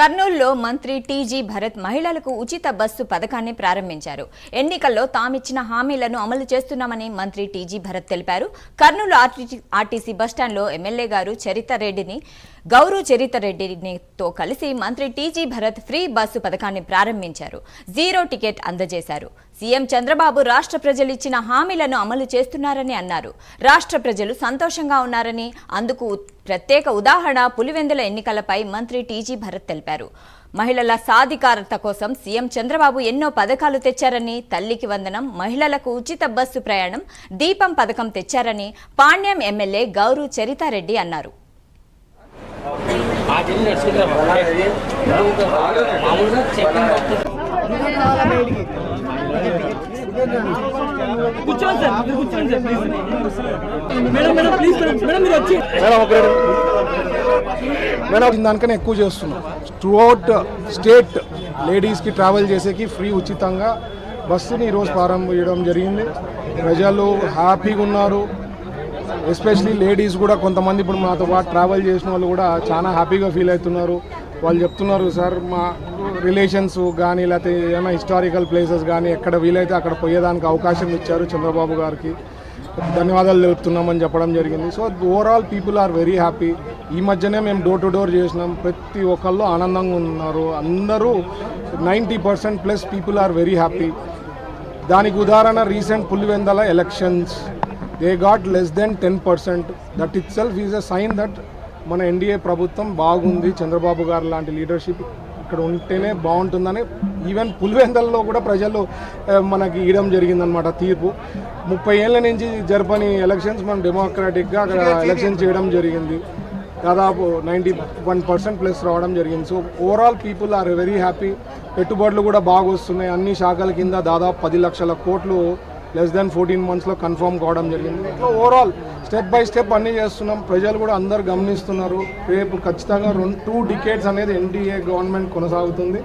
కర్నూలులో మంత్రి టీజీ భరత్ మహిళలకు ఉచిత బస్సు పథకాన్ని ప్రారంభించారు. ఎన్నికల్లో తామిచ్చిన హామీలను అమలు చేస్తున్నామని మంత్రి టీజీ భరత్ తెలిపారు. కర్నూలు ఆర్టీ- ఆర్టీసీ బస్టాండ్లో ఎమ్మెల్యే గారు చరిత రెడ్డిని గౌరవ్ చరిత కలిసి మంత్రి టీజీ భరత్ ఫ్రీ బస్సు పథకాన్ని ప్రారంభించారు. జీరో టికెట్ అందజేశారు. సీఎం చంద్రబాబు రాష్ట్ర ప్రజలు ఇచ్చిన హామీలను అమలు చేస్తున్నారని అన్నారు. రాష్ట్ర ప్రజలు సంతోషంగా ఉన్నారని అందుకు ప్రత్యేక ఉదాహరణ పులివెందుల ఎన్నికలపై మంత్రి టీజీ భరత్ తెలిపారు. మహిళల సాధికారత కోసం సీఎం చంద్రబాబు ఎన్నో పథకాలు తెచ్చారని తల్లికి వందనం మహిళలకు ఉచిత బస్సు ప్రయాణం దీపం పథకం తెచ్చారని పాణ్యం ఎమ్మెల్యే గౌరవ్ చరితారెడ్డి అన్నారు. మామూలుగా కూర్చోండి సార్ మీరు కూర్చోండి sir please madam madam please madam మీరు వచ్చి. మేడం దానికన్నా ఎక్కువ చేస్తున్నాం. త్రూఅవుట్ స్టేట్ లేడీస్కి ట్రావెల్ చేసేకి ఫ్రీ ఉచితంగా బస్సుని ఈరోజు ప్రారంభించడం జరిగింది. ప్రజలు హ్యాపీగా ఉన్నారు. ఎస్పెషలీ లేడీస్ కూడా కొంతమంది ఇప్పుడు మాతో పాటు ట్రావెల్ చేసిన వాళ్ళు కూడా చాలా హ్యాపీగా ఫీల్ అవుతున్నారు. వాళ్ళు చెప్తున్నారు సార్ మా రిలేషన్స్ కానీ లేకపోతే ఏమైనా హిస్టారికల్ ప్లేసెస్ కానీ ఎక్కడ వీలైతే అక్కడ పోయేదానికి అవకాశం ఇచ్చారు చంద్రబాబు గారికి. ధన్యవాదాలు తెలుపుతున్నామని చెప్పడం జరిగింది. So overall people are very happy ఈ మధ్యనే మేము డోర్ టు డోర్ చేసినాం. ప్రతి ఒక్కళ్ళు ఆనందంగా ఉన్నారు. అందరూ ninety percent plus people are very happy దానికి ఉదాహరణ recent Pulivendula elections they got less then ten percent that itself is a sign that మన ఎన్డీఏ ప్రభుత్వం బాగుంది. చంద్రబాబు గారు లాంటి లీడర్షిప్ ఇక్కడ ఉంటేనే బాగుంటుందని ఈవెన్ పులివెందల్లో కూడా ప్రజలు మనకి ఇవ్వడం జరిగిందనమాట తీర్పు. ముప్పై ఏళ్ళ నుంచి జరపని ఎలక్షన్స్ మనం డెమోక్రాటిక్గా అక్కడ ఎలక్షన్ చేయడం జరిగింది. దాదాపు నైంటీ వన్ పర్సెంట్ ప్లస్ రావడం జరిగింది. So overall people are very happy పెట్టుబడులు కూడా బాగా వస్తున్నాయి. అన్ని శాఖల కింద దాదాపు పది లక్షల కోట్లు లెస్ దెన్ ఫోర్టీన్ మంత్స్లో కన్ఫర్మ్ కావడం జరిగింది. ఇట్లా ఓవరాల్ స్టెప్ బై స్టెప్ అన్నీ చేస్తున్నాం. ప్రజలు కూడా అందరు గమనిస్తున్నారు. రేపు ఖచ్చితంగా రెండు టూ డికేట్స్ అనేది ఎన్డీఏ గవర్నమెంట్ కొనసాగుతుంది.